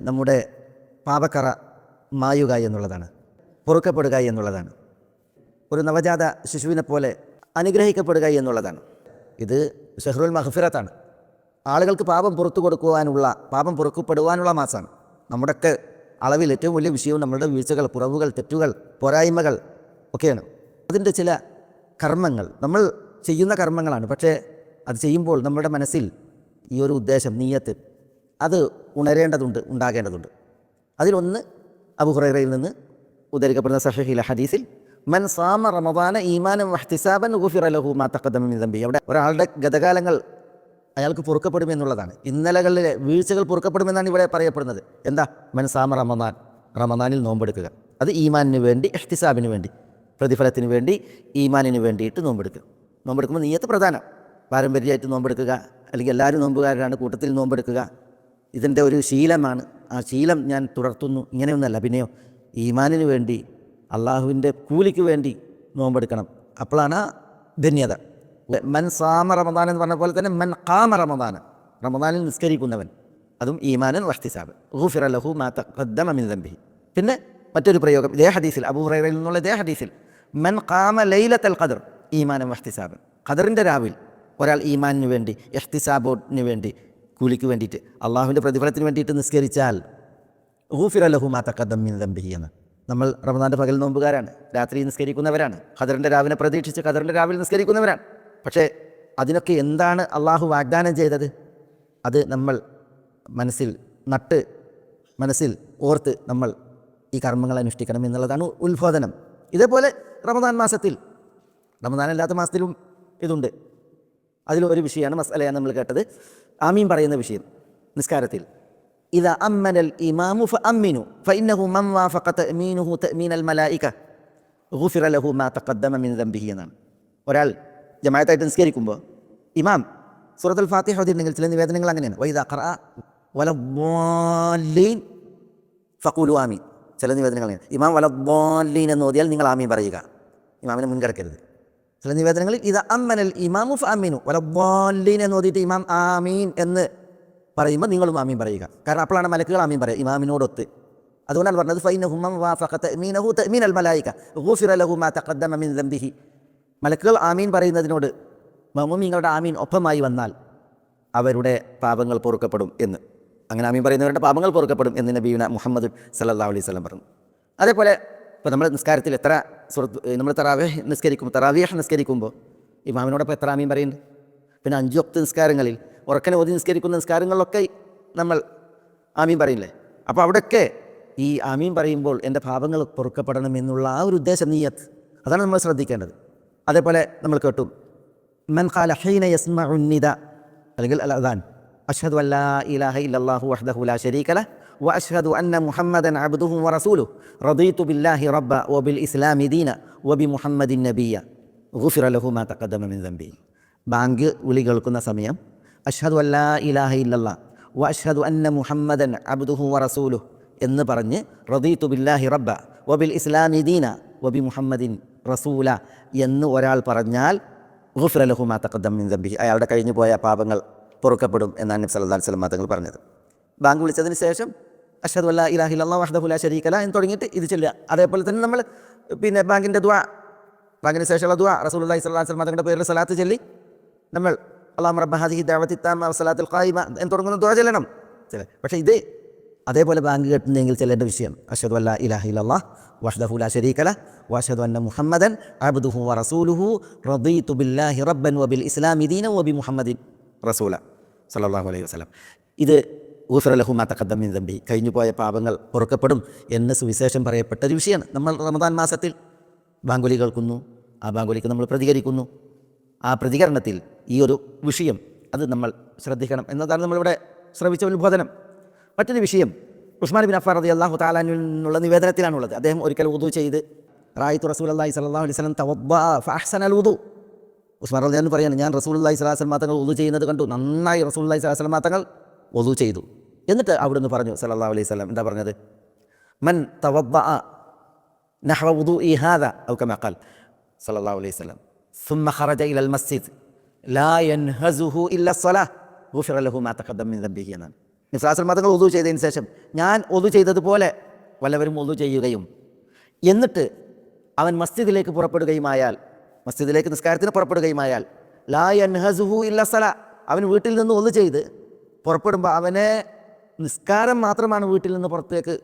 നമ്മുടെ പാപക്കറ മായുക എന്നുള്ളതാണ് പൊറുക്കപ്പെടുക എന്നുള്ളതാണ്. ഒരു നവജാത ശിശുവിനെ പോലെ അനുഗ്രഹിക്കപ്പെടുക എന്നുള്ളതാണ്. ഇത് ഷെഹ്റുൽ മഹഫിറത്താണ്. ആളുകൾക്ക് പാപം പുറത്തു കൊടുക്കുവാനുള്ള പാപം പുറക്കപ്പെടുവാനുള്ള മാസമാണ് നമ്മുടെയൊക്കെ അളവിൽ ഏറ്റവും വലിയ വിഷയവും നമ്മളുടെ വീഴ്ചകൾ കുറവുകൾ തെറ്റുകൾ പോരായ്മകൾ ഒക്കെയാണ്. അതിന്റെ ചില കർമ്മങ്ങൾ നമ്മൾ ചെയ്യുന്ന കർമ്മങ്ങളാണ്. പക്ഷേ അത് ചെയ്യുമ്പോൾ നമ്മുടെ മനസ്സിൽ ഈ ഒരു ഉദ്ദേശം നീയത്ത് അത് ഉണരേണ്ടതുണ്ട് ഉണ്ടാകേണ്ടതുണ്ട്. അതിലൊന്ന് അബുഹുറയിൽ നിന്ന് ഉദ്ധരിക്കപ്പെടുന്ന സഹഹില ഹദീസിൽ മൻ സാമ റമദാന ഈമാനും വഹ്തിസാബൻ ഗുഫിറ ലഹു മാ ദംബി. അവിടെ ഒരാളുടെ ഗതകാലങ്ങൾ അയാൾക്ക് പൊറുക്കപ്പെടുമെന്നുള്ളതാണ് ഇന്നലകളിലെ വീഴ്ചകൾ പൊറുക്കപ്പെടുമെന്നാണ് ഇവിടെ പറയപ്പെടുന്നത്. എന്താ? മൻ സാമ റമദാൻ. റമദാനിൽ നോമ്പെടുക്കുക. അത് ഈമാനിന് വേണ്ടി എഹ്തിസാബിന് വേണ്ടി പ്രതിഫലത്തിന് വേണ്ടി ഈമാനിന് വേണ്ടിയിട്ട് നോമ്പെടുക്കുക. നോമ്പെടുക്കുമ്പോൾ നീയത്ത് പ്രധാനം. പാരമ്പര്യമായിട്ട് നോമ്പെടുക്കുക അല്ലെങ്കിൽ എല്ലാവരും നോമ്പുകാരാണ് കൂട്ടത്തിൽ നോമ്പെടുക്കുക. ഇതിന്റെ ഒരു ശീലമാണ്. ആ ശീലം ഞാൻ തുടർത്തുന്നു. ഇങ്ങനെയൊന്നല്ല. പിന്നെയോ ഈമാനിന് വേണ്ടി അള്ളാഹുവിന്റെ കൂലിക്ക് വേണ്ടി നോമ്പെടുക്കണം. അപ്പോഴാണ് ധന്യത. മൻ സാമ റമദാൻ എന്ന് പറഞ്ഞ പോലെ തന്നെ മൻ കാമ റമദാൻ. റമദാനിൽ നിസ്കരിക്കുന്നവൻ. അതും ഈമാനൻ വഷ്തിസാബ് ഗുഫിറ ലഹു മാ തഖദ്ദമ മിൻ ദംബിഹി. പിന്നെ മറ്റൊരു പ്രയോഗം ഇതേ ഹദീസിൽ അബൂ ഹുറൈറയിൽ നിന്നുള്ള ഇതേ ഹദീസിൽ മൻ കാമ ലൈലത്തൽ ഖദർ ഈമാനൻ വഷ്തിസാബ് ഖദറിന്റെ രാവിൽ ഒരാൾ ഈമാനിന് വേണ്ടി എഹ്തിസാബോട്ടിന് വേണ്ടി കൂലിക്ക് വേണ്ടിയിട്ട് അള്ളാഹുവിന്റെ പ്രതിഫലത്തിന് വേണ്ടിയിട്ട് നിസ്കരിച്ചാൽ ഊഫിർ അലഹു മാത്തക്കദ്ദം മീൻ ദംബിഹി എന്ന്. നമ്മൾ റമദാന്റെ പകൽ നോമ്പുകാരാണ് രാത്രി നിസ്കരിക്കുന്നവരാണ് ഖദറിന്റെ രാവിനെ പ്രതീക്ഷിച്ച് ഖദറിന്റെ രാവിലെ നിസ്കരിക്കുന്നവരാണ്. പക്ഷേ അതിനൊക്കെ എന്താണ് അള്ളാഹു വാഗ്ദാനം ചെയ്തത്? അത് നമ്മൾ മനസ്സിൽ നട്ട് മനസ്സിൽ ഓർത്ത് നമ്മൾ ഈ കർമ്മങ്ങൾ അനുഷ്ഠിക്കണം എന്നുള്ളതാണ് ഉത്ബോധനം. ഇതേപോലെ റമദാൻ മാസത്തിൽ റമദാൻ അല്ലാത്ത മാസത്തിലും ഇതുണ്ട്. അതിലൊരു വിഷയമാണ് മസാലയാണ് നമ്മൾ കേട്ടത്. ആമീൻ പറയുന്ന വിഷയം നിസ്കാരത്തിൽ. ഇത് അമ്മനൽ ഇമാമു ഫ അമ്മിനു ഫൈനഹു മം വാഫഖ തഅമീനുഹു മലായിക ഗുഫിറ ലഹു മാ തഖദ്ദമ മിൻ ദംബിഹി എന്നാണ്. ഒരാൾ ജമായത്തായിട്ട് നിസ്കരിക്കുമ്പോൾ ഇമാം സൂറത്തുൽ ഫാത്തിഹ ഓതിയിട്ടുണ്ടെങ്കിൽ ചില നിവേദനങ്ങൾ അങ്ങനെയാണ്. വൈദ ഖറ വലദ്ദാലീൻ ഫഖൂലു ആമീൻ ചില നിവേദനങ്ങൾ ഇമാം വലദ്ദാലീൻ എന്ന് ഓതിയാൽ നിങ്ങൾ ആമീൻ പറയുക. ഇമാമിനെ മുൻകിടക്കരുത് ചില നിവേദനങ്ങളിൽ ഇത് അമ്മനൽ ഇമാമു ഫഅമീനു വലദ്ദാലീൻ എന്ന് ഓതിയിട്ട് ഇമാം ആമീൻ എന്ന് പറയുമ്പോൾ നിങ്ങളും ആമീൻ പറയുക. കാരണം അപ്പോഴാണ് മലക്കുകൾ ആമീൻ പറയുക ഇമാമിനോടൊത്ത്. അതുകൊണ്ടാണ് പറഞ്ഞത് ഫൈന ഹുമം മലായിക മിൻ മലക്കുകൾ ആമീൻ പറയുന്നതിനോട് മമുമീങ്ങളുടെ ആമീൻ ഒപ്പമായി വന്നാൽ അവരുടെ പാപങ്ങൾ പൊറുക്കപ്പെടും എന്ന്. അങ്ങനെ ആമീൻ പറയുന്നവരുടെ പാപങ്ങൾ പൊറുക്കപ്പെടും എന്ന് നബീന മുഹമ്മദ് സല്ലാ അലൈഹി വസല്ലം പറഞ്ഞു. അതേപോലെ ഇപ്പോൾ നമ്മൾ നിസ്കാരത്തിൽ എത്ര സുഹൃത്ത് നമ്മൾ തറാവേഹ് നിസ്കരിക്കുമ്പോൾ തറാവേഹ് നിസ്കരിക്കുമ്പോൾ ഇമാമിനോടൊപ്പം എത്ര ആമീൻ പറയുന്നുണ്ട് പിന്നെ അഞ്ചു ഒക്ത് നിസ്കാരങ്ങളിൽ ഉറക്കനെ ഓതി നിസ്കരിക്കുന്ന നിസ്കാരങ്ങളിലൊക്കെ നമ്മൾ ആമീൻ പറയില്ലേ? അപ്പോൾ അവിടെയൊക്കെ ഈ ആമീൻ പറയുമ്പോൾ എന്റെ പാപങ്ങൾ പൊറുക്കപ്പെടണം എന്നുള്ള ആ ഒരു ഉദ്ദേശം നീയത്ത്. അതാണ് നമ്മൾ ശ്രദ്ധിക്കേണ്ടത്. അതേപോലെ നമ്മൾ കേട്ടു. മൻ ഖാല ഹീന യസ്മഉ നിദ. അല്ലെങ്കിൽ അൽ അദാൻ അഷ്ഹദു അല്ലാ ഇലാഹ ഇല്ലാഹു വഹ്ദഹു ലാ وأشهد أن محمدا عبده ورسوله رضيت بالله ربا وبالإسلام دينا وبمحمد نبيا غفر له ما تقدم من ذنبه ബാങ്ക് വിളി കേൾക്കുന്ന സമയം അഷ്ഹദു അല്ലാ ഇലാഹ ഇല്ലല്ല വ അഷ്ഹദു അന്ന മുഹമ്മദൻ അബ്ദുഹു വ റസൂലു എന്ന് പറഞ്ഞ് റദീതു ബില്ലാഹി റബ്ബ വബിൽ ഇസ്ലാമി ദീന വബി മുഹമ്മദിൻ റസൂല എന്ന് ഒരാൾ പറഞ്ഞാൽ ഗുഫ്ര ലഹു മാ തഖദ്ദം മിൻ ദംബിഹി അയാളുടെ കഴിഞ്ഞു പോയ പാപങ്ങൾ പൊറുക്കപ്പെടും എന്നാണ് നബി സല്ലല്ലാഹു അലൈഹി വസല്ലം തങ്ങൾ പറഞ്ഞത് ബാങ്ക് വിളിച്ചതിന് ശേഷം അഷ്ഹദു അല്ല ഇലാഹി ഇല്ലല്ലാ വഹ്ദഹു ലാ ശരീക ല എന്ന് തുടങ്ങിയിട്ട് ഇത് ചെല്ലുക. അതേപോലെ തന്നെ നമ്മൾ പിന്നെ ബാങ്കിന്റെ ദുആ ബാങ്കിന് ശേഷമുള്ള ദുആ റസൂൽ സ്വല്ലല്ലാഹു അലൈഹി വസല്ലം തങ്ങളുടെ പേരിൽ സലാത്ത് ചൊല്ലി നമ്മൾ അള്ളാഹു റബ്ബ ഹാദിഹി ദഅവത്തി താമ വസലാത്തുൽ ഖായിമ എന്ന് തുടങ്ങുന്ന ദുആ ചെല്ലണം. ചില പക്ഷേ ഇത് അതേപോലെ ബാങ്ക് കെട്ടുന്നെങ്കിൽ ചെല്ലേണ്ട വിഷയം. അഷദ് അല്ല ഇലാഹി ഇല്ലല്ലാഹ് വഹ്ദഹു ലാ ശരീക ലഹ് വഅഷ്ഹദു അന്ന മുഹമ്മദൻ അബ്ദുഹു റസൂലുഹു റദീതു ബില്ലാഹി റബ്ബൻ വബിൽ ഇസ്ലാമി ദീനൻ വബി മുഹമ്മദിൻ റസൂല. സല്ലാഹു അലൈഹി വസല്ലം. ഇത് ഊഫർ ലഹു മാ തഖദ്ദം മിൻ ദംബി. കഴിഞ്ഞു പോയ പാപങ്ങൾ പൊറുക്കപ്പെടും എന്ന് സുവിശേഷം പറയപ്പെട്ട ഒരു വിഷയമാണ്. നമ്മൾ റമദാൻ മാസത്തിൽ ബാങ്കുലി കേൾക്കുന്നു ആ ബാങ്കുലിക്ക് നമ്മൾ പ്രതികരിക്കുന്നു. ആ പ്രതികരണത്തിൽ ഈ ഒരു വിഷയം അത് നമ്മൾ ശ്രദ്ധിക്കണം എന്നതാണ് നമ്മളിവിടെ ശ്രവിച്ച ഉത്ബോധനം. മറ്റൊരു വിഷയം ഉസ്മാൻ ബിൻ അഫാർ റതി അള്ളാഹു താലാനിൽ നിന്നുള്ള നിവേദനത്തിലാണുള്ളത്. അദ്ദേഹം ഒരിക്കൽ ഉദു ചെയ്ത് റായിത്തു റസൂൽ അള്ളാഹി സല്ലാഹു അലൈഹി സ്വലം തവബ്ബാ ഫാഹ്സൻ അൽ ഉദു ഉസ്മാൻ എന്ന് പറയാണ് ഞാൻ റസൂൽ അള്ളാഹി സ്വലാഹു സ്വലം തങ്ങൾ ഉദു ചെയ്യുന്നത് കണ്ടു. നന്നായി റസൂൽ അള്ളാഹി സ്വലാഹു സ്വലം തങ്ങൾ ഒതു ചെയ്തു. എന്നിട്ട് അവിടുന്ന് പറഞ്ഞു സല്ലല്ലാഹു അലൈഹി സ്വലം എന്താ പറഞ്ഞത് മൻ തവബ്ബ نحو وضوئي هذا أو كما قال صلى الله عليه وسلم ثم خرج إلى المسجد لا ينهزه إلا الصلاة غفر له ما تقدم من ذنبه എന്നാണ് നിസ്ലാസൽ മതങ്ങൾ ഒതു ചെയ്തതിന് ശേഷം ഞാൻ ഒതു ചെയ്തതുപോലെ വല്ലവരും ഒതു ചെയ്യുകയും എന്നിട്ട് അവൻ മസ്ജിദിലേക്ക് പുറപ്പെടുകയുമായാൽ മസ്ജിദിലേക്ക് നിസ്കാരത്തിന് പുറപ്പെടുകയുമായാൽ ലാ യൻഹസുഹു ഇല്ല സല അവൻ വീട്ടിൽ നിന്ന് ഒന്നു ചെയ്ത് പുറപ്പെടുമ്പോൾ അവനെ നിസ്കാരം മാത്രമാണ് വീട്ടിൽ നിന്ന് പുറത്തേക്ക്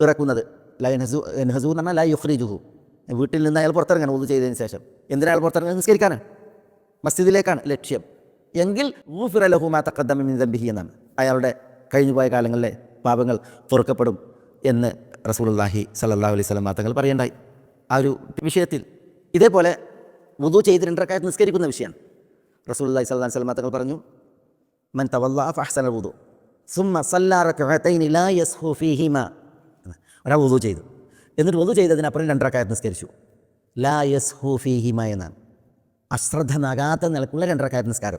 ഇറക്കുന്നത്. ലൈ യൻഹസു എൻഹസു എന്ന് പറഞ്ഞാൽ ലൈ യുഹ്രിജുഹു വീട്ടിൽ നിന്ന് അയാൾ പുറത്തിറങ്ങണം ഒന്നു ചെയ്തതിന് ശേഷം. എന്തിനാ അയാൾ പുറത്തിറങ്ങുന്നത്? നിസ്കരിക്കാനാണ്. മസ്ജിദിലേക്കാണ് ലക്ഷ്യം. എങ്കിൽ ഊഫിറലഹുമാ തക്കദ്ദമിൻ ദംബിഹി എന്നാണ്. അയാളുടെ കഴിഞ്ഞുപോയ കാലങ്ങളിലെ പാപങ്ങൾ പൊറുക്കപ്പെടും എന്ന് റസൂലുള്ളാഹി സല്ലല്ലാഹു അലൈഹി സ്വലം തങ്ങൾ പറയണ്ടായി. ആ ഒരു വിഷയത്തിൽ ഇതേപോലെ വുദു ചെയ്ത് രണ്ടരക്കായത്ത് നിസ്കരിക്കുന്ന വിഷയമാണ്. റസൂലുള്ളാഹി സല്ലല്ലാഹു അലൈഹി സ്വലം തങ്ങൾ പറഞ്ഞു മൻ തവല്ലാ ഫഹ്സന വുദു. സുമ്മ സല്ലാ റക്അതൈനി ലാ യസ്ഹു ഫീഹിമാ. ഒരാൾ വധു ചെയ്തു. എന്നിട്ട് വധു ചെയ്തതിനപ്പുറം രണ്ടരക്കായത്ത് നിസ്കരിച്ചു. ലാ യസ് ഫീഹിമ എന്നാണ്. അശ്രദ്ധ നകാത്ത നിലക്കുള്ള രണ്ടരക്കായത്ത് നിസ്കാരം.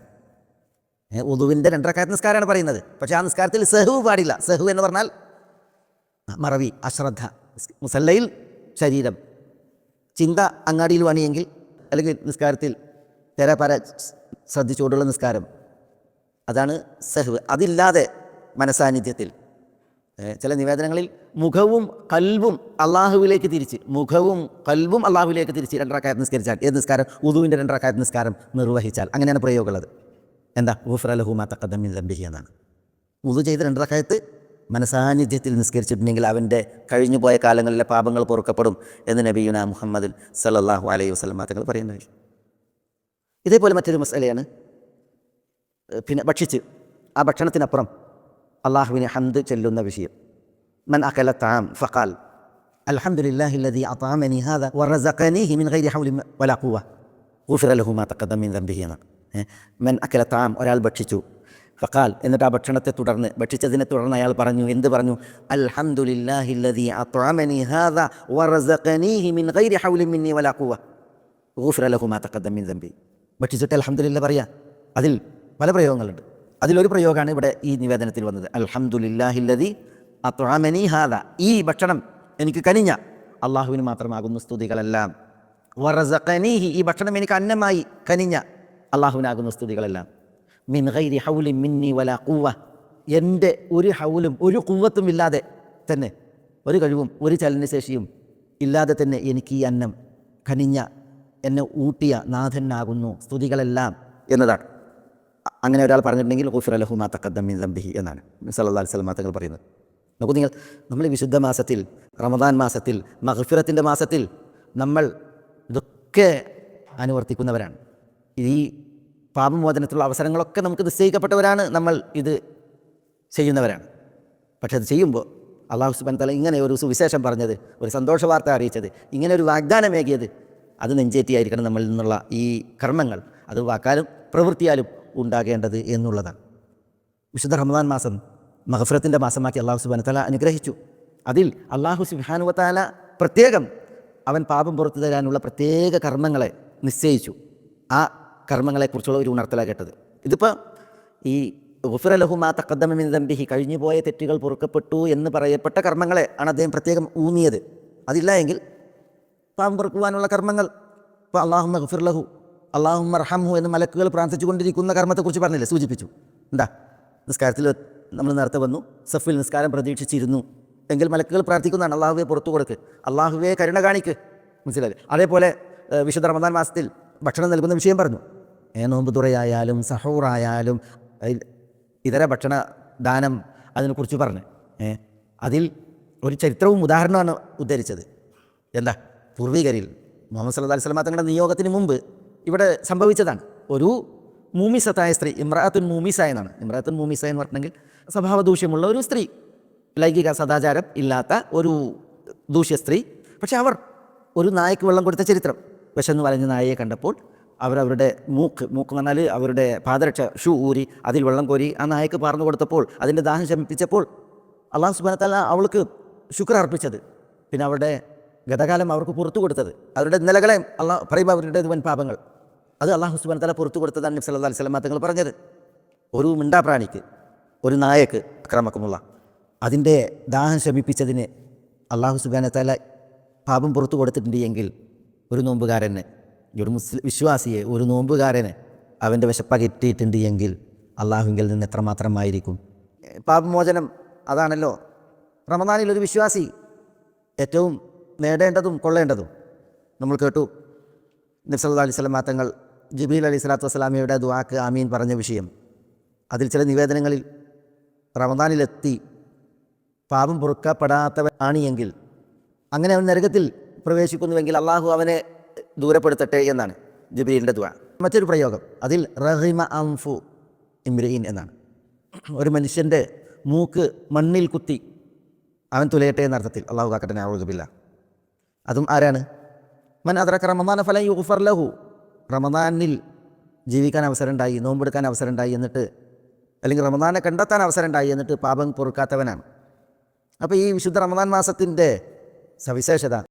ഉദുവിന്റെ രണ്ടരക്കായത്ത് നിസ്കാരമാണ് പറയുന്നത്. പക്ഷേ ആ നിസ്കാരത്തിൽ സെഹു പാടില്ല. സെഹു എന്ന് പറഞ്ഞാൽ മറവി അശ്രദ്ധ മുസല്ലയിൽ ശരീരം. ചിന്ത അങ്ങാടിയിൽ വണിയെങ്കിൽ അല്ലെങ്കിൽ നിസ്കാരത്തിൽ തെരപര ശ്രദ്ധിച്ചുകൊണ്ടുള്ള നിസ്കാരം. അതാണ് സെഹു. അതില്ലാതെ മനസാന്നിധ്യത്തിൽ. ചില നിവേദനങ്ങളിൽ മുഖവും കൽവും അള്ളാഹുവിലേക്ക് തിരിച്ച് മുഖവും കൽവും അള്ളാഹുവിലേക്ക് തിരിച്ച് രണ്ടരക്കായത്ത് നിസ്കരിച്ചാൽ ഏത് നിസ്കാരം? ഉദുവിന്റെ രണ്ടരക്കായത്ത് നിസ്കാരം നിർവഹിച്ചാൽ. അങ്ങനെയാണ് പ്രയോഗമുള്ളത്. എന്താ? ഊഫ്രലഹുമാ തക്കദമിൻ ലംബിഹി എന്നാണ്. ഉദു ചെയ്ത് രണ്ടരക്കായത്ത് മനസാന്നിധ്യത്തിൽ നിസ്കരിച്ചിട്ടുണ്ടെങ്കിൽ അവന്റെ കഴിഞ്ഞുപോയ കാലങ്ങളിലെ പാപങ്ങൾ പൊറുക്കപ്പെടും എന്ന് നബിയുന മുഹമ്മദ് സല്ലല്ലാഹു അലൈഹി വസ്ലം തങ്ങൾ പറയുന്നത് ഇതേപോലെ മറ്റൊരു മസലയാണ്. പിന്നെ ഭക്ഷിച്ച് ആ ഭക്ഷണത്തിനപ്പുറം അള്ളാഹുവിനെ ഹന്ത് ചെല്ലുന്ന വിഷയം മൻ അകല താം ഫഖാൽ അൽഹംദുലില്ലാഹി الذي أطعمني هذا ورزقنيه من غير حول ولا قوة غفر له ما تقدم من ذنبه എന്നാണ് ഏഹ് മൻ അക്കല താം ഒരാൾ ഭക്ഷിച്ചു ഫഖാൽ എന്നിട്ട് ആ ഭക്ഷണത്തെ തുടർന്ന് ഭക്ഷിച്ചതിനെ തുടർന്ന് അയാൾ പറഞ്ഞു എന്ത് പറഞ്ഞു അൽഹംദുലില്ലാഹി الذي أطعمني هذا ورزقنيه من غير حول مني ولا قوة غفر له ما تقدم من ذنبه ഭക്ഷിച്ചിട്ട് അൽഹംദുലില്ല പറയാ അതിൽ പല പ്രയോഗങ്ങളുണ്ട് അതിലൊരു പ്രയോഗമാണ് ഇവിടെ ഈ നിവേദനത്തിൽ വന്നത്. അൽഹംദുലില്ലാഹില്ലതി അത്വാമനി ഹാദ. ഈ ഭക്ഷണം എനിക്ക് കനിഞ്ഞ അള്ളാഹുവിന് മാത്രമാകുന്നു സ്തുതികളെല്ലാം. വറസഖനീഹി ഈ ഭക്ഷണം എനിക്ക് അന്നമായി കനിഞ്ഞ അള്ളാഹുവിനാകുന്നു സ്തുതികളെല്ലാം. മിൻ ഗൈരി ഹൗലി മിന്നി വല കൂവ എന്റെ ഒരു ഹൗലും ഒരു കൂവത്തും ഇല്ലാതെ തന്നെ ഒരു കഴിവും ഒരു ചലനശേഷിയും ഇല്ലാതെ തന്നെ എനിക്ക് ഈ അന്നം കനിഞ്ഞ എന്നെ ഊട്ടിയ നാഥനാകുന്നു സ്തുതികളെല്ലാം എന്നതാണ്. അങ്ങനെ ഒരാൾ പറഞ്ഞിട്ടുണ്ടെങ്കിൽ ഗുഫിർ അലഹുമാ തക്കദ്ദമിൻ ദംബിഹി എന്നാണ്. അലൈഹി വസല്ലം തങ്ങൾ പറയുന്നത്. നോക്കൂ നിങ്ങൾ നമ്മൾ വിശുദ്ധ മാസത്തിൽ റമദാൻ മാസത്തിൽ മഹഫിറത്തിന്റെ മാസത്തിൽ നമ്മൾ ഇതൊക്കെ അനുവർത്തിക്കുന്നവരാണ്. ഈ പാപമോചനത്തിലുള്ള അവസരങ്ങളൊക്കെ നമുക്ക് നിശ്ചയിക്കപ്പെട്ടവരാണ് നമ്മൾ ഇത് ചെയ്യുന്നവരാണ്. പക്ഷെ അത് ചെയ്യുമ്പോൾ അള്ളാഹു സുബാൻ തല ഇങ്ങനെ ഒരു സുവിശേഷം പറഞ്ഞത് ഒരു സന്തോഷ വാർത്ത അറിയിച്ചത് ഇങ്ങനെ ഒരു വാഗ്ദാനമേകിയത് അത് നെഞ്ചേറ്റിയായിരിക്കണം നമ്മളിൽ നിന്നുള്ള ഈ കർമ്മങ്ങൾ. അത് വാക്കാലും പ്രവൃത്തിയാലും ഉണ്ടാകേണ്ടത് എന്നുള്ളതാണ്. വിശുദ്ധ റമദാൻ മാസം മഹഫ്രത്തിന്റെ മാസമാക്കി അള്ളാഹു സുബാൻ തല അനുഗ്രഹിച്ചു. അതിൽ അള്ളാഹു സുബാനുവത്താല പ്രത്യേകം അവൻ പാപം പുറത്തു തരാനുള്ള പ്രത്യേക കർമ്മങ്ങളെ നിശ്ചയിച്ചു. ആ കർമ്മങ്ങളെക്കുറിച്ചുള്ള ഒരു ഉണർത്തലാണ് കേട്ടത്. ഇതിപ്പോൾ ഈ ഗുഫിറലഹുമാ തക്കദ്ദമിൻ കഴിഞ്ഞു പോയ തെറ്റുകൾ പൊറുക്കപ്പെട്ടു എന്ന് പറയപ്പെട്ട കർമ്മങ്ങളെ ആണ് അദ്ദേഹം പ്രത്യേകം ഊന്നിയത്. അതില്ല എങ്കിൽ പാപം പൊറുക്കുവാനുള്ള കർമ്മങ്ങൾ. ഇപ്പോൾ അള്ളാഹുമ്മ ഗുഫിർലഹു അള്ളാഹുമ്മ റഹംഹു എന്ന് മലക്കുകൾ പ്രാർത്ഥിച്ചുകൊണ്ടിരിക്കുന്ന കർമ്മത്തെക്കുറിച്ച് പറഞ്ഞില്ലേ? സൂചിപ്പിച്ചു. എന്താ? നിസ്കാരത്തിൽ നമ്മൾ നേരത്തെ വന്നു സഫിൽ നിസ്കാരം പ്രതീക്ഷിച്ചിരുന്നു. എങ്കിൽ മലക്കുകൾ പ്രാർത്ഥിക്കുന്നതാണ് അള്ളാഹുവെ പുറത്തു കൊടുക്ക് അള്ളാഹുവെ കരുണ കാണിക്ക്. മനസ്സിലായി അതേപോലെ വിശുദ്ധ റമദാൻ മാസത്തിൽ ഭക്ഷണം നൽകുന്ന വിഷയം പറഞ്ഞു. ഏ നോമ്പ് തുറയായാലും സഹൂറായാലും ഇതര ഭക്ഷണ ദാനം അതിനെക്കുറിച്ച് പറഞ്ഞു. ഏ അതിൽ ഒരു ചരിത്രവും ഉദാഹരണമാണ് ഉദ്ധരിച്ചത്. എന്താ? പൂർവികരിൽ മുഹമ്മദ് സല്ലാ അലൈഹി തങ്ങളുടെ നിയോഗത്തിന് മുമ്പ് ഇവിടെ സംഭവിച്ചതാണ്. ഒരു മൂമിസത്തായ സ്ത്രീ ഇമ്രാത്തുൻ മൂമിസ എന്നാണ്. ഇമ്രാത്തുൻ മൂമിസ എന്ന് പറഞ്ഞെങ്കിൽ സ്വഭാവദൂഷ്യമുള്ള ഒരു സ്ത്രീ. ലൈംഗിക സദാചാരം ഇല്ലാത്ത ഒരു ദൂഷ്യ സ്ത്രീ. പക്ഷെ അവർ ഒരു നായക്ക് വെള്ളം കൊടുത്ത ചരിത്രം. വിശന്ന് വലഞ്ഞ നായയെ കണ്ടപ്പോൾ അവരവരുടെ മൂക്ക് മൂക്ക് എന്ന് പറഞ്ഞാൽ അവരുടെ പാദരക്ഷ ഷൂ ഊരി അതിൽ വെള്ളം കോരി ആ നായക്ക് പാർന്നു കൊടുത്തപ്പോൾ അതിന്റെ ദാഹം ശമിപ്പിച്ചപ്പോൾ അള്ളാഹു സുബാനത്തല്ല അവൾക്ക് ശുക്ർ അർപ്പിച്ചത്. പിന്നെ അവരുടെ ഗതകാലം അവർക്ക് പുറത്തു കൊടുത്തത്. അവരുടെ നിലകളെ അള്ളാഹ് പറയുമ്പോൾ അവരുടെ വൻ പാപങ്ങൾ. അത് അള്ളാഹു സുബാൻ തല പുറത്തു കൊടുത്തതാണ് നബ്സ് അലൈഹി വസല്ലം തങ്ങൾ പറഞ്ഞത്. ഒരു മിണ്ടാപ്രാണിക്ക് ഒരു നായക്ക് അക്രമക്കമുള്ള അതിന്റെ ദാഹം ശമിപ്പിച്ചതിന് അള്ളാഹു സുബാന തല പാപം പുറത്തു കൊടുത്തിട്ടുണ്ട് എങ്കിൽ ഒരു നോമ്പുകാരന് ഒരു മുസ്ലിം വിശ്വാസിയെ ഒരു നോമ്പുകാരന് അവന്റെ വിശപ്പകറ്റിയിട്ടുണ്ട് എങ്കിൽ അള്ളാഹുവിൽ നിന്ന് എത്രമാത്രമായിരിക്കും? പാപമോചനം അതാണല്ലോ. റമദാനിൽ ഒരു വിശ്വാസി ഏറ്റവും നേടേണ്ടതും കൊള്ളേണ്ടതും. നമ്മൾ കേട്ടു. നബ്സല്ലാ അലൈഹി സ്വലം തങ്ങൾ ജിബീൽ അലി സ്വലാത്തു വസ്സലാമിയുടെ ദുവാക്ക് ആമീൻ പറഞ്ഞ വിഷയം. അതിൽ ചില നിവേദനങ്ങളിൽ റമദാനിലെത്തി പാപം പൊറുക്കപ്പെടാത്തവൻ ആണ് എങ്കിൽ അങ്ങനെ അവൻ നരകത്തിൽ പ്രവേശിക്കുന്നുവെങ്കിൽ അള്ളാഹു അവനെ ദൂരപ്പെടുത്തട്ടെ എന്നാണ് ജിബ്രീലിന്റെ ദുവ മറ്റൊരു പ്രയോഗം അതിൽ റഹിമ അംഫു ഇമ്രീൻ എന്നാണ്. ഒരു മനുഷ്യന്റെ മൂക്ക് മണ്ണിൽ കുത്തി അവൻ തുലയട്ടെ എന്ന അർത്ഥത്തിൽ. അള്ളാഹു കാക്കട്ടെ ആവുകയില്ല അതും ആരാണ്? മൻ അദ്രക്ക റമദാന ഫലം യുഫർ ലഹു. റമദാനിൽ ജീവിക്കാൻ അവസരമുണ്ടായി നോമ്പെടുക്കാൻ അവസരമുണ്ടായി എന്നിട്ട് അല്ലെങ്കിൽ റമദാനെ കണ്ടെത്താൻ അവസരമുണ്ടായി എന്നിട്ട് പാപം പൊറുക്കാത്തവനാണ്. അപ്പോൾ ഈ വിശുദ്ധ റമദാൻ മാസത്തിന്റെ സവിശേഷത